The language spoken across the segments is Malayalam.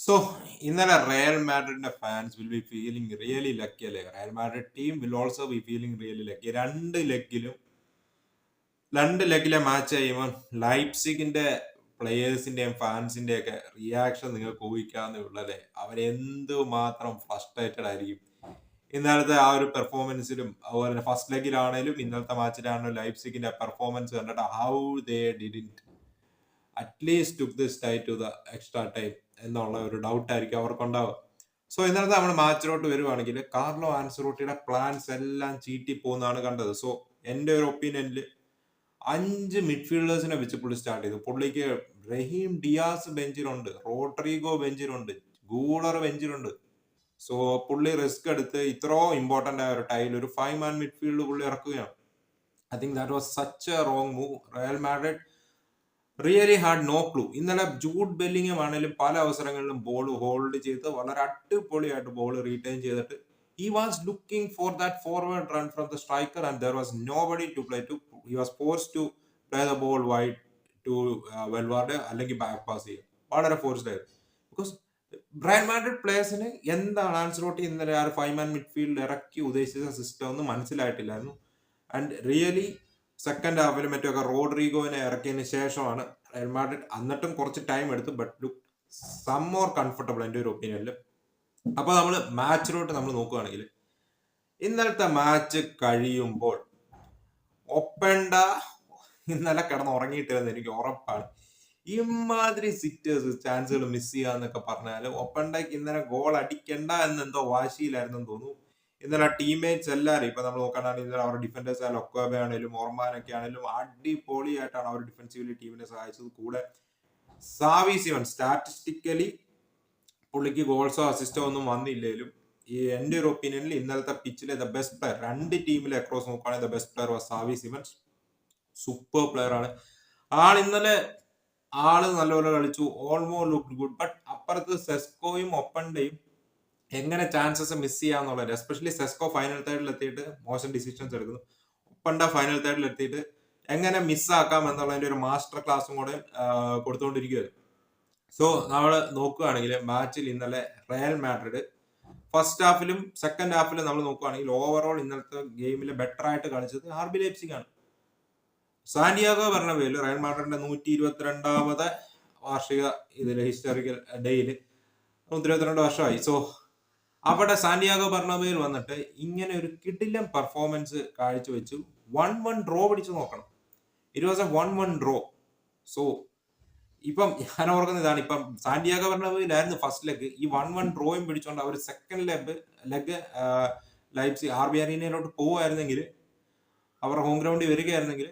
സോ ഇന്നലെ Real മാഡ്രിഡിന്റെ fans will be feeling really lucky അല്ലേ? Real Madrid team will also be feeling really lucky രണ്ട് ലെഗിലും രണ്ട് ലെഗിലെ മാച്ച് ചെയ്യുമ്പോൾ ലൈപ്സിഗിന്റെ പ്ലേയേഴ്സിന്റെയും ഫാൻസിന്റെയും ഒക്കെ റിയാക്ഷൻ നിങ്ങൾക്ക് ഊഹിക്കാവുന്നേ ഉള്ളല്ലേ അവരെന്ത് മാത്രം ഫ്രസ്ട്രേറ്റഡ് ആയിരിക്കും. ഇന്നലത്തെ ആ ഒരു പെർഫോമൻസിലും അതുപോലെ തന്നെ ഫസ്റ്റ് ലെഗിലാണേലും ഇന്നലത്തെ മാച്ചിലാണെങ്കിലും ലൈപ്സിഗിന്റെ പെർഫോമൻസ് കണ്ടിട്ട് how they didn't at least to the extra time എന്നുള്ള ഒരു ഡൗട്ട് ആയിരിക്കും അവർക്കുണ്ടാവുക. സോ ഇന്നലത്തെ നമ്മൾ മാച്ചിലോട്ട് വരുവാണെങ്കിൽ കാർലോ ആൻസറോട്ടിയുടെ പ്ലാൻസ് എല്ലാം ചീറ്റി പോകുന്നതാണ് കണ്ടത്. സോ എന്റെ ഒരു ഒപ്പീനിയനിൽ അഞ്ച് മിഡ്ഫീൽഡേഴ്സിനെ വെച്ച് പുള്ളി സ്റ്റാർട്ട് ചെയ്തു. പുള്ളിക്ക് റഹീം ഡിയാസ് ബെഞ്ചിലുണ്ട് റോഡ്രിഗോ ബെഞ്ചിലുണ്ട് ഗൂളർ ബെഞ്ചിലുണ്ട്. സോ പുള്ളി റിസ്ക് എടുത്ത് ഇത്രയോ ഇമ്പോർട്ടന്റ് ആയ ഒരു ടൈൽ ഒരു ഫൈവ് മാൻ മിഡ്ഫീൽഡ് പുള്ളി ഇറക്കുകയാണ്. I think that was such a wrong move Real Madrid really had no clue ഇന്നലെ ജൂഡ് ബെല്ലിങ്ങും ആണെങ്കിലും പല അവസരങ്ങളിലും ബോൾ ഹോൾഡ് ചെയ്ത് വളരെ അടിപൊളിയായിട്ട് ബോൾ റീറ്റെയിൻ ചെയ്തിട്ട് he was looking for that forward run from the striker and there was no buddy to play to he was force to play the ball wide to Valverde അല്ലെങ്കിൽ ബാക്ക് പാസ് ചെയ്യുക വളരെ ഫോഴ്സ്ഡ് ആയിരുന്നു. ബിക്കോസ് ബ്രയൻ മാൻഡ് പ്ലേയേഴ്സിന് എന്താണ് ആൻസറോട്ടി ഇന്നലെ ആ ഫൈവ് മാൻ മിഡ്ഫീൽഡ് ഇറക്കി ഉദ്ദേശിച്ച സിസ്റ്റം ഒന്നും മനസ്സിലായിട്ടില്ലായിരുന്നു. ആൻഡ് റിയലി സെക്കൻഡ് ഹാഫിൽ മറ്റൊക്കെ റോഡ്രിഗോനെ ഇറക്കിയതിന് ശേഷമാണ് റയൽ എന്നിട്ടും കുറച്ച് ടൈം എടുത്തു but look some more comfortable എന്റെ ഒരു ഒപ്പീനിയനിൽ അപ്പോൾ നമ്മൾ മാച്ചിലോട്ട് നമ്മൾ നോക്കുകയാണെങ്കിൽ ഇന്നലത്തെ മാച്ച് കഴിയുമ്പോൾ ഒപ്പണ്ട ഇന്നലെ കിടന്ന് ഉറങ്ങിയിട്ടില്ലെന്ന് എനിക്ക് ഉറപ്പാണ്. ഇമാതിരി സിറ്റേഴ്സ് ചാൻസുകൾ മിസ് ചെയ്യാന്നൊക്കെ പറഞ്ഞാൽ ഒപ്പണ്ടയ്ക്ക് ഇന്നലെ ഗോൾ അടിക്കണ്ട എന്നെന്തോ വാശിയിലായിരുന്നു തോന്നുന്നു. ഇന്നലെ ടീംമേറ്റ്സ് എല്ലാവരും ഇപ്പൊ നമ്മൾ നോക്കുകയാണെങ്കിൽ ഇന്നലെ അവരുടെ ഡിഫൻഡേഴ്സ് ആയാലും ഒക്കോബ ആണെങ്കിലും ഓർമാനൊക്കെ ആണെങ്കിലും അടിപൊളിയായിട്ടാണ് അവർ ഡിഫൻസീവ്ലി ടീമിനെ സഹായിച്ചത്. കൂടെ സാവി സിവൻ സ്റ്റാറ്റിസ്റ്റിക്കലി പുള്ളിക്ക് ഗോൾസോ അസിസ്റ്റോ ഒന്നും വന്നില്ലേലും ഈ എന്റെ ഒരു ഒപ്പീനിയനിൽ ഇന്നലത്തെ പിച്ചിലെ ദ ബെസ്റ്റ് പ്ലെയർ രണ്ട് ടീമിലെ അക്രോസ് നോക്കുകയാണെങ്കിൽ the best player was Xavi Simons. Super player ആണ്. ആൾ ഇന്നലെ ആൾ നല്ലപോലെ കളിച്ചു. ഓൾമോ ലുക്ക് ഗുഡ് ബട്ട് അപ്പുറത്ത് സെസ്കോയും ഒപ്പണ്ടയും എങ്ങനെ ചാൻസസ് മിസ് ചെയ്യാന്നുള്ളത് എസ്പെഷ്യലി സെസ്കോ ഫൈനൽ തേർഡിൽ എത്തിയിട്ട് മോശം ഡിസിഷൻസ് എടുക്കുന്നു. ഒപ്പണ്ട ഫൈനൽ തേർഡിൽ എത്തിയിട്ട് എങ്ങനെ മിസ്സാക്കാം എന്നുള്ളതിന്റെ ഒരു മാസ്റ്റർ ക്ലാസ്സും കൂടെ കൊടുത്തുകൊണ്ടിരിക്കുകയായിരുന്നു സോ നമ്മൾ നോക്കുകയാണെങ്കിൽ മാച്ചിൽ ഇന്നലെ റയൽ മാഡ്രിഡ് ഫസ്റ്റ് ഹാഫിലും സെക്കൻഡ് ഹാഫിലും നമ്മൾ നോക്കുകയാണെങ്കിൽ ഓവറോൾ ഇന്നലത്തെ ഗെയിമിൽ ബെറ്റർ ആയിട്ട് കളിച്ചത് ആർ ബി ലേപ്സിംഗ് ആണ്. സാന്റിയാഗോ പേരിൽ റയൽ മാഡ്രിഡിന്റെ നൂറ്റി ഇരുപത്തിരണ്ടാമത് വാർഷിക ഇതിൽ ഹിസ്റ്റോറിക്കൽ ഡേയിൽ നൂറ്റി ഇരുപത്തിരണ്ട് വർഷമായി. സോ അവിടെ സാന്റിയാഗോ ബർണബയിൽ വന്നിട്ട് ഇങ്ങനെ ഒരു കിടിലം പെർഫോമൻസ് കാഴ്ചവെച്ചു. വൺ വൺ ഡ്രോ പിടിച്ചു നോക്കണം. It was a one one draw so ഇപ്പം ഞാൻ ഓർക്കുന്ന ഇതാണ്. ഇപ്പം സാന്റിയാഗോ ബർണബയിലായിരുന്നു ഫസ്റ്റ് ലെഗ് ഈ വൺ വൺ ഡ്രോയും പിടിച്ചുകൊണ്ട് അവർ second leg leg Leipzig R B അറീനയിലോട്ട് പോവുമായിരുന്നെങ്കിൽ അവർ ഹോം ഗ്രൗണ്ടിൽ വരികയായിരുന്നെങ്കിൽ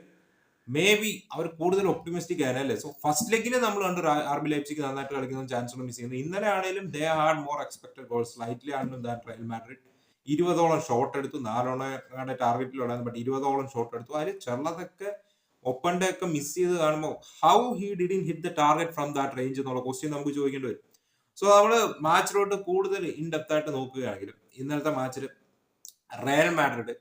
മേ ബി അവർ കൂടുതൽ ഒപ്റ്റിമിസ്റ്റിക് ആയിരുന്നല്ലേ സോ ഫസ്റ്റ് ലെഗിന് നമ്മൾ കണ്ടു ആർ ബി ലൈപ്സിക്ക് നന്നായിട്ട് കളിക്കുന്ന ചാൻസ് മിസ് ചെയ്യുന്നത് ഇന്നലെ ആണെങ്കിലും they had more expected goals lightly ആണെങ്കിലും ദാറ്റ് റയൽ മാഡ്രിഡ് ഇരുപതോളം ഷോട്ട് എടുത്തു നാലോണം ടാർഗറ്റിലുണ്ടായിരുന്നു ബട്ട് ഇരുപതോളം ഷോട്ട് എടുത്തു. അതിൽ ചെറുതൊക്കെ ഒപ്പന്റെ ഒക്കെ മിസ് ചെയ്ത് കാണുമ്പോൾ how he didn't hit the target from that range എന്നുള്ള ക്വസ്റ്റ്യൻ നമുക്ക് ചോദിക്കേണ്ടി വരും. സോ നമ്മൾ മാച്ചിലോട്ട് കൂടുതൽ ഇൻ നോക്കുകയാണെങ്കിലും ഇന്നലത്തെ മാച്ചിൽ റയൽ മാഡ്രിഡ്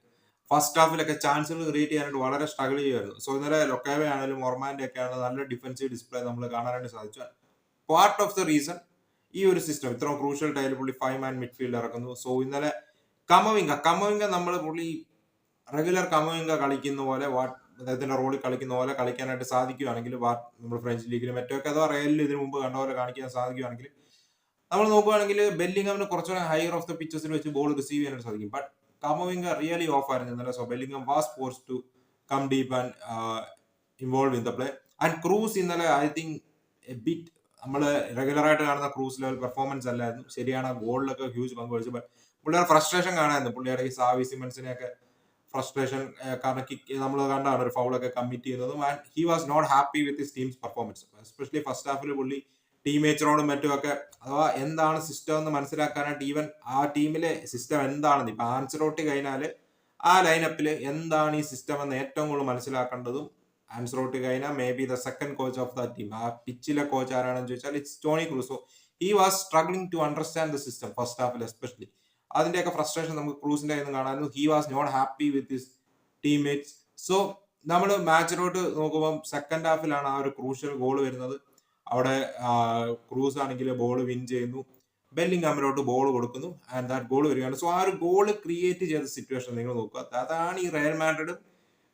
ഫസ്റ്റ് ഹാഫിലൊക്കെ ചാൻസുകൾ ക്രിയേറ്റ് ചെയ്യാനായിട്ട് വളരെ സ്ട്രഗിൾ ചെയ്യുമായിരുന്നു സോ ഇന്നലെ ലൊക്കാവെ ആണെങ്കിലും ഒർമാന്റെ ഒക്കെ ആണെങ്കിലും നല്ല ഡിഫൻസീവ് ഡിസ്പ്ലേ നമ്മൾ കാണാനായിട്ട് സാധിച്ചു. പാർട്ട് ഓഫ് ദ റീസൺ ഈ ഒരു സിസ്റ്റം ഇത്ര ക്രൂഷ്യൽ ടൈമിൽ പുള്ളി ഫൈവ് മാൻ മിഡ്ഫീൽഡ് ഇറക്കുന്നു. സോ ഇന്നലെ കമവിങ്ക കമവിങ്ക നമ്മൾ പുള്ളി റെഗുലർ കമവിങ്ക കളിക്കുന്ന പോലെ വാട്ട് അദ്ദേഹത്തിന്റെ റോളിൽ കളിക്കുന്ന പോലെ കളിക്കാനായിട്ട് സാധിക്കുകയാണെങ്കിൽ നമ്മൾ ഫ്രഞ്ച് ലീഗിലും മറ്റൊക്കെ അഥവാ റയലിൽ ഇതിനു മുമ്പ് കണ്ട പോലെ കാണിക്കാൻ സാധിക്കുകയാണെങ്കിൽ നമ്മൾ നോക്കുകയാണെങ്കിൽ ബെല്ലിംഗമിന് കുറച്ചുകൂടെ ഹയർ ഓഫ് ദ പിച്ചസിൽ വെച്ച് ബോൾ റിസീവ് ചെയ്യാനായിട്ട് സാധിക്കും. ബട്ട് കമവിംഗ റിയലി ഓഫ് ആയിരുന്നു. ഇന്നലെ so Bellingham was force to come deep and involve in the play and Kroos ഇന്നലെ ഐ തിങ്ക് എ ബിറ്റ് നമ്മൾ റെഗുലറായിട്ട് കാണുന്ന ക്രൂസ് ലെവൽ പെർഫോമൻസ് അല്ലായിരുന്നു. ശരിയാണ് ഗോളിലൊക്കെ ഹ്യൂജ് പങ്ക് വഹിച്ചു. ബട്ട് പുള്ളിയുടെ ഫ്രസ്ട്രേഷൻ കാണായിരുന്നു പുള്ളിയുടെ ഈ സാവി സിമൻസിനെ ഒക്കെ ഫ്രസ്ട്രേഷൻ കാരണം കിക്ക് നമ്മൾ കണ്ടാണ് ഒരു ഫൗളൊക്കെ കമ്മിറ്റ് ചെയ്യുന്നതും. And he was not happy with his team's performance especially first ഹാഫിൽ പുള്ളി ടീമേറ്റ്സിനോടും മറ്റുമൊക്കെ അഥവാ എന്താണ് സിസ്റ്റം എന്ന് മനസ്സിലാക്കാനായിട്ട് ഈവൻ ആ ടീമിലെ സിസ്റ്റം എന്താണെന്ന് ഇപ്പൊ ആൻസറോട്ടി കഴിഞ്ഞാൽ ആ ലൈനപ്പിൽ എന്താണ് ഈ സിസ്റ്റം എന്ന് ഏറ്റവും കൂടുതൽ മനസ്സിലാക്കേണ്ടതും ആൻസറോട്ടി കഴിഞ്ഞാൽ may be the second coach of the team ആ പിച്ചിലെ കോച്ച് ആരാണെന്ന് ചോദിച്ചാൽ it's Toni Crusoe he was struggling to understand the system first Hafil especially അതിന്റെയൊക്കെ ഫ്രസ്ട്രേഷൻ നമുക്ക് ക്രൂസിന്റെ കയ്യിൽ നിന്ന് കാണാനും he was not happy with his teammates so നമ്മൾ മാച്ചിലോട്ട് നോക്കുമ്പോൾ സെക്കൻഡ് ഹാഫിലാണ് ആ ഒരു ക്രൂഷ്യൽ ഗോൾ വരുന്നത്. അവിടെ ക്രൂസ് ആണെങ്കിൽ ബോൾ വിൻ ചെയ്യുന്നു. ബെല്ലിംഗാമിലോട്ട് ബോൾ കൊടുക്കുന്നു. ആൻഡ് ദാറ്റ് ഗോൾ വരികയാണ്. സോ ആ ഒരു ഗോൾ ക്രിയേറ്റ് ചെയ്ത സിറ്റുവേഷൻ നിങ്ങൾ നോക്കുക. അതാണ് ഈ റയൽ മാഡ്രിഡും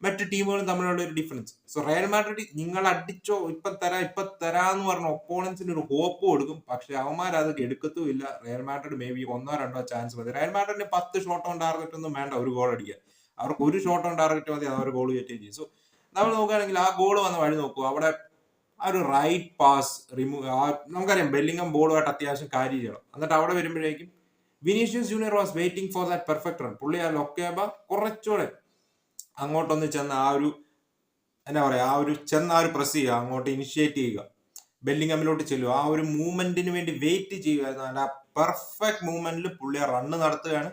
മറ്റ് ടീമുകളും തമ്മിലുള്ള ഒരു ഡിഫറൻസ് സോ റയൽ മാഡ്രിഡ് നിങ്ങൾ അടിച്ചോ ഇപ്പൊ തരാ ഇപ്പൊ തരാന്ന് പറഞ്ഞ ഒപ്പോണൻസിന് ഒരു ഹോപ്പ് കൊടുക്കും. പക്ഷെ അവന്മാർ അത് എടുക്കത്തുമില്ല റയൽ മാഡ്രിഡ് മേ ബി ഒന്നോ രണ്ടോ ചാൻസ് മതി. റയൽ മാഡ്രിഡിന് പത്ത് ഷോട്ട് ഓൺ ടാർഗറ്റ് ഒന്നും വേണ്ട. ഒരു ഗോൾ അടിക്കുക. അവർക്ക് ഒരു ഷോട്ട് ഓൺ ടാർഗറ്റ് മതി അവർ ഗോൾ കയറ്റുകയും ചെയ്യും. സോ നമ്മൾ നോക്കുകയാണെങ്കിൽ ആ ഗോൾ വന്ന വഴി നോക്കുക അവിടെ ആ ഒരു റൈറ്റ് പാസ് റിമൂവ് നമുക്കറിയാം ബെല്ലിംഗം ബോളുമായിട്ട് അത്യാവശ്യം കാര്യം ചെയ്യണം. എന്നിട്ട് അവിടെ വരുമ്പോഴേക്കും Vinicius Junior was waiting for that perfect run പുള്ളി ആ ലൊക്കേബ കുറച്ചുകൂടെ അങ്ങോട്ടൊന്ന് ചെന്ന് ആ ഒരു എന്നാ പറയുക ആ ഒരു ചെന്ന് ആ ഒരു പ്രസ് ചെയ്യുക അങ്ങോട്ട് ഇനിഷ്യേറ്റ് ചെയ്യുക. ബെല്ലിംഗമിലോട്ട് ചെല്ലുക. ആ ഒരു മൂവ്മെന്റിന് വേണ്ടി വെയിറ്റ് ചെയ്യുക ആ പെർഫെക്റ്റ് മൂവ്മെന്റിൽ പുള്ളി ആ റണ്ണ് നടത്തുകയാണ്.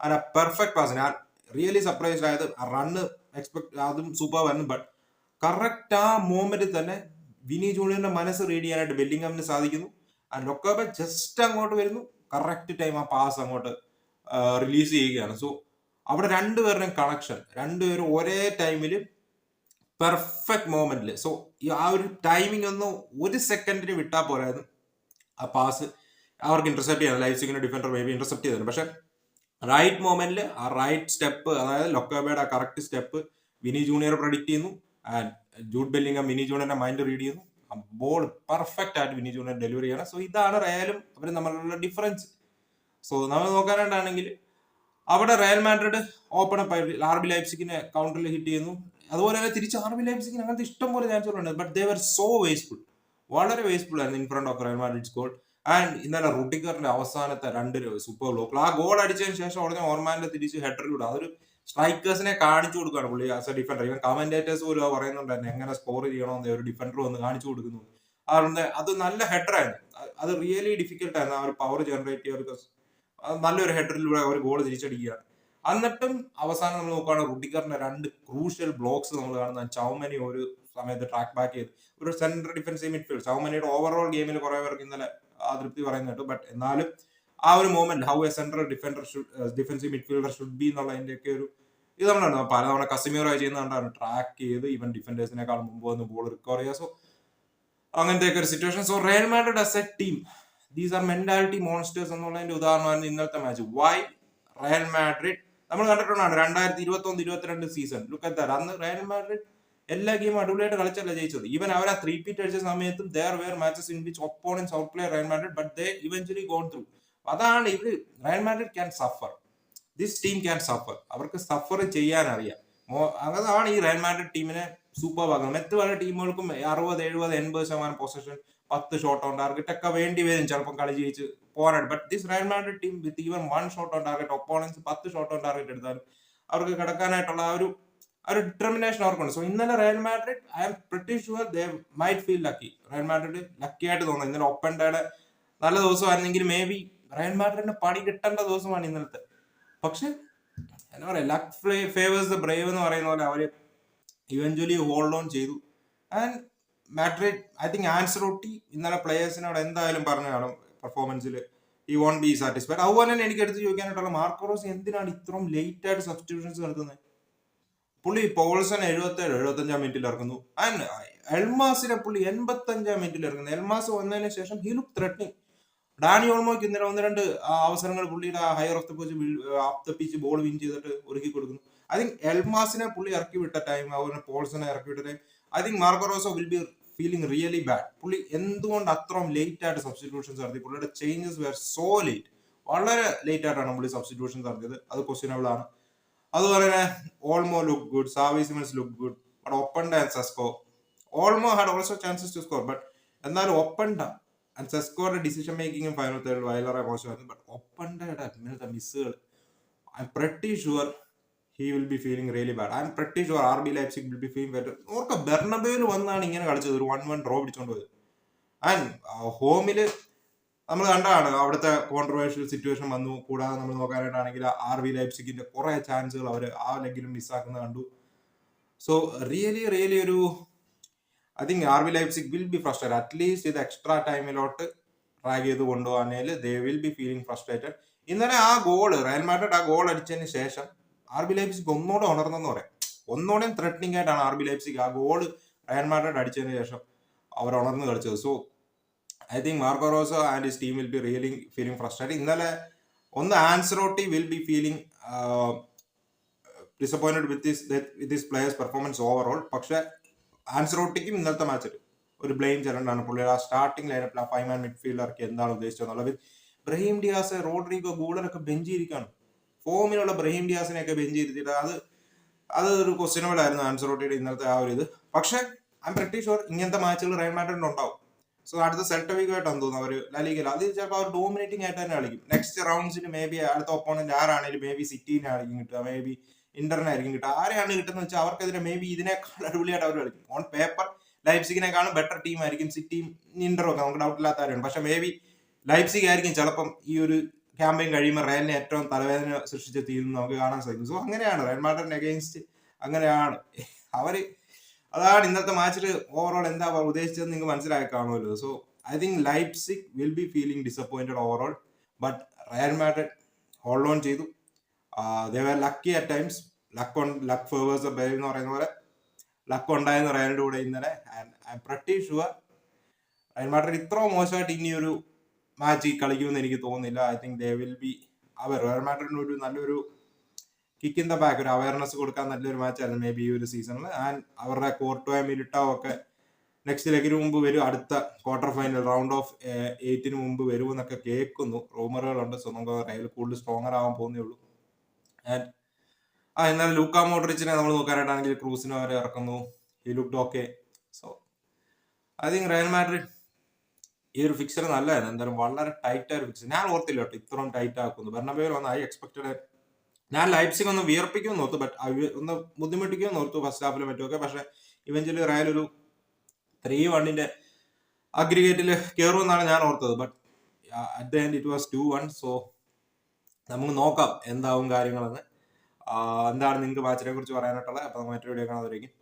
ആ പെർഫെക്റ്റ് പാസ് ഞാൻ റിയലി സർപ്രൈസ്ഡ് ആയത് ആ റണ്ണ് എക്സ്പെക്ട് അതും സൂപ്പർ വരുന്നു ബട്ട് കറക്റ്റ് ആ മൂവ്മെന്റിൽ തന്നെ വിനി ജൂണിയറിന്റെ മനസ്സ് റീഡ് ചെയ്യാനായിട്ട് ബെല്ലിംഗമിന് സാധിക്കുന്നു. ആ ലൊക്കോബ ജസ്റ്റ് അങ്ങോട്ട് വരുന്നു. കറക്റ്റ് ടൈം ആ പാസ് അങ്ങോട്ട് റിലീസ് ചെയ്യുകയാണ്. സോ അവിടെ രണ്ടുപേരുടെയും കണക്ഷൻ രണ്ടുപേരും ഒരേ ടൈമിൽ പെർഫെക്റ്റ് മോമെന്റിൽ സോ ആ ഒരു ടൈമിംഗ് ഒന്ന് ഒരു സെക്കൻഡിന് വിട്ടാൽ പോരായിരുന്നു. ആ പാസ് അവർക്ക് ഇന്റർസെപ്റ്റ് ചെയ്യാൻ Leipzig defender may be intercept ചെയ്തിരുന്നു. പക്ഷെ റൈറ്റ് മോമെന്റിൽ ആ റൈറ്റ് സ്റ്റെപ്പ് അതായത് ലൊക്കോബയുടെ ആ correct step Vini Junior predict ചെയ്യുന്നു. ആൻഡ് ജൂഡ് ബെല്ലിംഗം മിനി ജൂനിയറിന്റെ മൈൻഡ് റീഡ് ചെയ്യുന്നു. ബോൾ പെർഫെക്റ്റ് ആയിട്ട് മിനി ജൂനിയർ ഡെലിവറി ചെയ്യണം. സോ ഇതാണ് റയലും അവർ നമ്മളുള്ള ഡിഫറൻസ് സോ നമ്മൾ നോക്കാനായിട്ടാണെങ്കിൽ അവിടെ Real Madrid open up R B ലൈപ്സിക്കിനെ കൗണ്ടറിൽ ഹിറ്റ് ചെയ്യുന്നു. അതുപോലെ തന്നെ തിരിച്ച് ആർ ബി ലൈപ്സിക്കിന് അങ്ങനത്തെ ഇഷ്ടം പോലെ ചാൻസുകളുണ്ട് but they were so wasteful വളരെ വേസ്റ്റ്ഫുൾ ആയിരുന്നു in front of Real Madrid goal and ഇന്നലെ റുട്ടിക്കറിന്റെ അവസാനത്തെ രണ്ട് സൂപ്പർ ബ്ലോക്ക് ആ ഗോൾ അടിച്ചതിന് ശേഷം ഉടനെ ഓർമാന്റെ തിരിച്ച് ഹെഡറിലൂടെ അതൊരു സ്ട്രൈക്കേഴ്സിനെ കാണിച്ചു കൊടുക്കുകയാണ് പുള്ളി ആസ് എ ഡിഫൻഡർ ഇവൻ കമന്റേറ്റേഴ്സ് പോലും ആ പറയുന്നുണ്ടായിരുന്നു എങ്ങനെ സ്കോർ ചെയ്യണമെന്ന് ഒരു ഡിഫൻഡർ വന്ന് കാണിച്ചു കൊടുക്കുന്നു. അതുകൊണ്ട് അത് നല്ല ഹെഡറായിരുന്നു അത് റിയലി ഡിഫിക്കൽട്ട് ആയിരുന്നു. ആ ഒരു പവർ ജനറേറ്റ് ചെയ്യുക നല്ലൊരു ഹെഡറിലൂടെ ഒരു ഗോൾ തിരിച്ചടിക്കുകയാണ്. എന്നിട്ടും അവസാനം നമ്മൾ നോക്കുകയാണെങ്കിൽ റുഡിക്കറിന്റെ രണ്ട് ക്രൂഷ്യൽ ബ്ലോക്സ് നമ്മൾ കാണുന്ന ചൗമനി ഒരു സമയത്ത് ട്രാക്ക് ബാക്ക് ചെയ്ത്. ഒരു സെൻട്രൽ ഡിഫൻസീവ് മിഡ്ഫീൽഡ് ചൗമനിയുടെ ഓവറോൾ ഗെയിമിൽ കുറേ പേർക്ക് ഇന്നലെ അതൃപ്തി പറയുന്നുണ്ട് ബട്ട് എന്നാലും ആ ഒരു moment how a central defender defensive midfielder should be എന്നുള്ളതിന്റെ ഒക്കെ ഒരു ഇത് നമ്മളാണ്. പലതവണ ചെയ്യുന്ന കണ്ടാണ് ട്രാക്ക് ചെയ്ത് ഇവൻ ഡിഫൻഡേഴ്സിനേക്കാൾ മുമ്പ് വന്ന് ബോൾ റിക്കവർ ചെയ്യുക. സോ അങ്ങനത്തെ ഒരു situation so Real Madrid as a team these are mentality monsters എന്നുള്ളതിന്റെ ഉദാഹരണമായിരുന്നു ഇന്നത്തെ മാച്ച് വൈ റയൽ മാഡ്രിഡ് നമ്മൾ കണ്ടിട്ടുണ്ടാണ് രണ്ടായിരത്തി ഇരുപത്തി ഒന്ന് ഇരുപത്തിരണ്ട് സീസൺ ലുക്ക് അറ്റ് അന്ന് റയൽ മാഡ്രിഡ് എല്ലാ ഗെയിം അടിപൊളിയായിട്ട് കളിച്ചല്ല ജയിച്ചത്. ഈവൻ അവർ ആ ത്രീ പീറ്റ് അടിച്ച സമയത്തും there were matches in which opponents out play Real Madrid but they eventually gone through അതാണ് ഇവർ Real Madrid can suffer this team can suffer അവർക്ക് സഫർ ചെയ്യാൻ അറിയാം അതാണ് ഈ റയൽ മാഡ്രിഡ് ടീമിനെ സൂപ്പർ ആകുന്നത് മറ്റ് പല ടീമുകൾക്കും അറുപത് എഴുപത് എൺപത് ശതമാനം പൊസിഷൻ പത്ത് ഷോട്ട് ഓൺ ടാർഗറ്റ് ഒക്കെ വേണ്ടി വരും ചിലപ്പം കളി ജയിച്ച് പോകാനായിട്ട് but this Real Madrid team with even one shot on target opponents പത്ത് ഷോട്ട് ഓൺ ടാർഗറ്റ് എടുത്താലും അവർക്ക് കിടക്കാനായിട്ടുള്ള ആ ഒരു ഒരു ഡിറ്റർമിനേഷൻ അവർക്കുണ്ട്. സോ ഇന്നലെ Real Madrid I'm pretty sure they might feel lucky Real Madrid lucky ആയിട്ട് തോന്നുന്നു. ഇന്നലെ ഒപ്പൻ ഡേയുടെ നല്ല ദിവസമായിരുന്നെങ്കിൽ മേ ബി റയൽ മാഡ്രിഡിന് പണി കിട്ടേണ്ട ദിവസമാണ് ഇന്നലത്തെ. പക്ഷെ എന്താ പറയാ ലക്ക് ഫേവേഴ്സ് ദ ബ്രേവ് എന്ന് പറയുന്ന പോലെ അവർ ഇവഞ്ച്വലി ഹോൾഡ് ഓൺ ചെയ്തു. And Madrid I think Ancelotti ഇന്നലെ പ്ലേയേഴ്സിനോട് എന്തായാലും പറഞ്ഞു കാണും പെർഫോമൻസിൽ ഈ വോൺ ബി സാറ്റിസ്ഫൈഡ് അതുപോലെ തന്നെ എനിക്ക് എടുത്ത് ചോദിക്കാനായിട്ടുള്ള മാർക്കോറോസ് എന്തിനാണ് ഇത്രയും ലേറ്റ് ആയിട്ട് സബ്സ്റ്റിറ്റ്യൂഷൻസ് നടത്തുന്നത് പുള്ളി പോൾസൺ എഴുപത്തേഴ് എഴുപത്തഞ്ചാം മിനിറ്റിൽ ഇറങ്ങുന്നു ആൻഡ് എൽമാസിനെ പുള്ളി എൺപത്തി അഞ്ചാം മിനിറ്റിൽ ഇറങ്ങുന്നു എൽമാസ് വന്നതിന് ശേഷം ഹി ലുക്ക് ത്രെട്ടിങ് ഡാനി ഓൾമോയ്ക്ക് ഇന്നലെ ഒന്ന് രണ്ട് അവസരങ്ങൾ പുള്ളിയുടെ higher of the pitch the pitch ball win ചെയ്തിട്ട് ഒരുക്കി കൊടുക്കുന്നു. ഐ തിങ്ക് എൽമാസിനെ പുള്ളി ഇറക്കി വിട്ട ടൈം അതുപോലെ പോൾസനെ ഇറക്കി വിട്ട time I think Marco Rose will be feeling really bad പുള്ളി എന്തുകൊണ്ട് അത്രയും ലേറ്റ് ആയിട്ട് സബ്സ്റ്റിറ്റ്യൂഷൻസ് നടത്തി? പുള്ളിയുടെ ചേഞ്ചസ് വെയർ സോ ലേറ്റ് വളരെ ലേറ്റ് ആയിട്ടാണ് പുള്ളി സബ്സ്റ്റിറ്റ്യൂഷൻസ് നടത്തിയത്. അത് ക്വസ്റ്റ്യനബിൾ ആണ്. അതുപോലെ തന്നെ Olmo look good Xavi Simons look good but and Sesko Olmo had also chances to score but എന്നാലും ഒപ്പണ്ട ആൻഡ് സെസ്കോയുടെ ഡിസിഷൻ മേക്കിംഗും ഫൈനൽ തേർഡ് വയലറെ മോശമായിരുന്നു ബട്ട് ഒപ്പണ്ടയുടെ ഇങ്ങനത്തെ മിസ്സുകൾ I'm pretty sure he will be feeling really bad I'm pretty sure R B Leipzig will be feeling better ഓർക്ക ബെർണബയിൽ വന്നാണ് ഇങ്ങനെ കളിച്ചത് ഒരു വൺ വൺ ഡ്രോ പിടിച്ചോണ്ട് പോയത്. ആൻഡ് ഹോമിൽ നമ്മൾ കണ്ടതാണ് അവിടുത്തെ കോൺട്രവേഴ്ഷ്യൽ സിറ്റുവേഷൻ വന്നു. കൂടാതെ നമ്മൾ നോക്കാനായിട്ടാണെങ്കിൽ ആർ വി ലൈപ്സിക്കിന്റെ കുറെ ചാൻസുകൾ അവർ ആ ലെഗിലും മിസ്സാക്കുന്നത് കണ്ടു. സോ റിയലി റിയലി ഒരു I think R B Leipzig will be frustrate at least ഇത് എക്സ്ട്രാ ടൈമിലോട്ട് ട്രാക്ക് ചെയ്ത് കൊണ്ടുപോകാനേൽ they will be feeling frustrated ഇന്നലെ ആ ഗോൾ റയൽ മാഡ്രിഡ് ആ ഗോൾ അടിച്ചതിന് ശേഷം ആർ ബി ലൈപ്സിക് ഒന്നുകൂടെ ഉണർന്നെന്ന് പറയാം. ഒന്നുകൂടെയും ത്രെറ്റനിങ് ആയിട്ടാണ് ആർ ബി ലൈപ്സിക് ആ ഗോൾ റയൽ മാഡ്രിഡ് അടിച്ചതിന് ശേഷം അവർ ഉണർന്ന് കളിച്ചത്. So I think Marco Rose and his team will be really feeling frustrate ഇന്നലെ ഒന്ന് Ancelotti will be feeling disappointed with this with this players performance overall പക്ഷെ ആൻസറോട്ടിക്കും ഇന്നലത്തെ മാച്ചിൽ ഒരു ബ്ലെയിം ചെല്ലണ്ടാണ് പുള്ളി ആ സ്റ്റാർട്ടിംഗ് ലൈനപ്പിൽ ആ ഫൈവ് മാൻ മിഡ്ഫീൽഡർക്ക് എന്താണ് ഉദ്ദേശിച്ചതെന്നുള്ളത്. ബ്രഹീം ഡിയാസ് റോഡ്രിഗോ ഗൂളറൊക്കെ ബെഞ്ച് ചെയ്തിരിക്കുകയാണ്. ഫോമിലുള്ള ബ്രഹീം ഡിയാസിനെയൊക്കെ ബെഞ്ച് ചെയ്തിട്ട് അത് അത് ഒരു ക്വസ്റ്റ്യനബിൾ ആയിരുന്നു ആൻസറോട്ടിയുടെ ഇന്നലത്തെ ആ ഒരു ഇത്. പക്ഷേ ഐ എം പ്രറ്റി ഷുവർ ഇങ്ങനത്തെ മാച്ചുകൾ റയൽ മാഡ്രിഡ് ഉണ്ടാവും. സോ അടുത്ത സെൽട്ടവിക്കുമായിട്ടാണ് തോന്നുന്നു അവർ ലാലിഗയിൽ അത് ചിലപ്പോൾ അവർ ഡോമിനേറ്റിംഗ് ആയിട്ട് തന്നെ കളിക്കും. നെക്സ്റ്റ് റൗണ്ട്സിന് മേ ബി അടുത്ത ഒപ്പോണന്റ് ആരാണെങ്കിലും മേ ബി സിറ്റീനായിരിക്കും കിട്ടുക. മേ ബി ഇന്ററിനായിരിക്കും കിട്ടുക. ആരെയാണ് കിട്ടുന്നത് വെച്ചാൽ അവർക്കെതിരെ മേ ബി ഇതിനേക്കാൾ അടിപൊളിയായിട്ട് അവർ കളിക്കും. ഓൺ പേപ്പർ ലൈപ്സിഗിനെക്കാളും ബെറ്റർ ടീം ആയിരിക്കും സിറ്റിയും ഇന്ററും ഒക്കെ. നമുക്ക് ഡൗട്ട് ഇല്ലാത്ത കാര്യമാണ്. പക്ഷെ മേ ബി ലൈപ്സിഗ് ആയിരിക്കും ചിലപ്പം ഈ ഒരു ക്യാമ്പയിൻ കഴിയുമ്പോൾ റയലിനെ ഏറ്റവും തലവേദന സൃഷ്ടിച്ച തീരുന്നു നമുക്ക് കാണാൻ സാധിക്കും. സോ അങ്ങനെയാണ്. റയൽ മാഡറിന് അഗെയിൻസ്റ്റ് അങ്ങനെയാണ്. അവർ അതാണ് ഇന്നത്തെ മാച്ചിൽ ഓവറോൾ എന്താ ഉദ്ദേശിച്ചത് നിങ്ങൾ മനസ്സിലായി കാണുമല്ലോ. So I think Leipzig will be feeling disappointed overall but Real Madrid hold on ചെയ്തു. They were lucky at times luck on luck favours brave എന്ന് പറയുന്ന പോലെ. ലക്ക് ഉണ്ടായെന്ന് റയലിന്റെ കൂടെ ഇന്നലെ. I'm pretty sure Real Madrid ഇത്ര മോശമായിട്ട് ഇനി ഒരു മാച്ച് കളിക്കുമെന്ന് എനിക്ക് തോന്നുന്നില്ല. I think they will be our Real മാഡ്രിഡിന് ഒരു നല്ലൊരു കിക്ക് ഇൻ ദ ബാക്ക് ഒരു അവയർനെസ് കൊടുക്കാൻ നല്ലൊരു മാച്ച് ആയിരുന്നു മേ ബി ഈ ഒരു സീസണിൽ ആൻഡ് അവരുടെ കോർട്ടോയ മിലിട്ടോ ഒക്കെ നെക്സ്റ്റ് ലെഗിന് മുമ്പ് വരും അടുത്ത ക്വാർട്ടർ ഫൈനൽ റൗണ്ട് ഓഫ് എയ്റ്റിന് മുമ്പ് വരുമെന്നൊക്കെ കേൾക്കുന്നു. റൂമറുകളുണ്ട് സോ നമുക്ക് റയൽ കൂടുതൽ സ്ട്രോങ്ങർ ആവാൻ പോകുന്നേ ഉള്ളൂ. ആൻഡ് ആ എന്നാൽ ലൂക്ക മോഡ്രിച്ചിനെ നമ്മൾ നോക്കാനായിട്ടാണെങ്കിൽ ക്രൂസിനെ അവരെ ഇറക്കുന്നു. ഈ look okay so I think Real Madrid ഈ ഒരു ഫിക്സർ നല്ലതായിരുന്നു. എന്തായാലും വളരെ ടൈറ്റ് ആയ ഒരു ഫിക്സർ ഞാൻ ഓർത്തില്ല കേട്ടോ ഇത്രയും ടൈറ്റ് ആക്കുന്നു. ബെർണബേൽ വന്ന് ഐ എക്സ്പെക്ടഡ് ഞാൻ ലൈപ്സിംഗ് ഒന്ന് വിയർപ്പിക്കുമെന്ന് ഓർത്തു ബട്ട് ഒന്ന് ബുദ്ധിമുട്ടിക്കുമെന്ന് ഓർത്തു ഫസ്റ്റ് ഹാഫിലും മറ്റുമൊക്കെ പക്ഷെ ഇവഞ്ചലി റയൽ ഒരു ത്രീ വണ്ണിന്റെ അഗ്രിഗേറ്റിൽ കയറുമെന്നാണ് ഞാൻ ഓർത്തത്. But at the end it was two one so നമുക്ക് നോക്കാം എന്താവും കാര്യങ്ങളെന്ന്. എന്താണ് നിങ്ങൾക്ക് മാച്ചിനെ കുറിച്ച് പറയാനായിട്ടുള്ളത്? അപ്പൊ മറ്റൊരു വീഡിയോ കാണാതിരിക്കും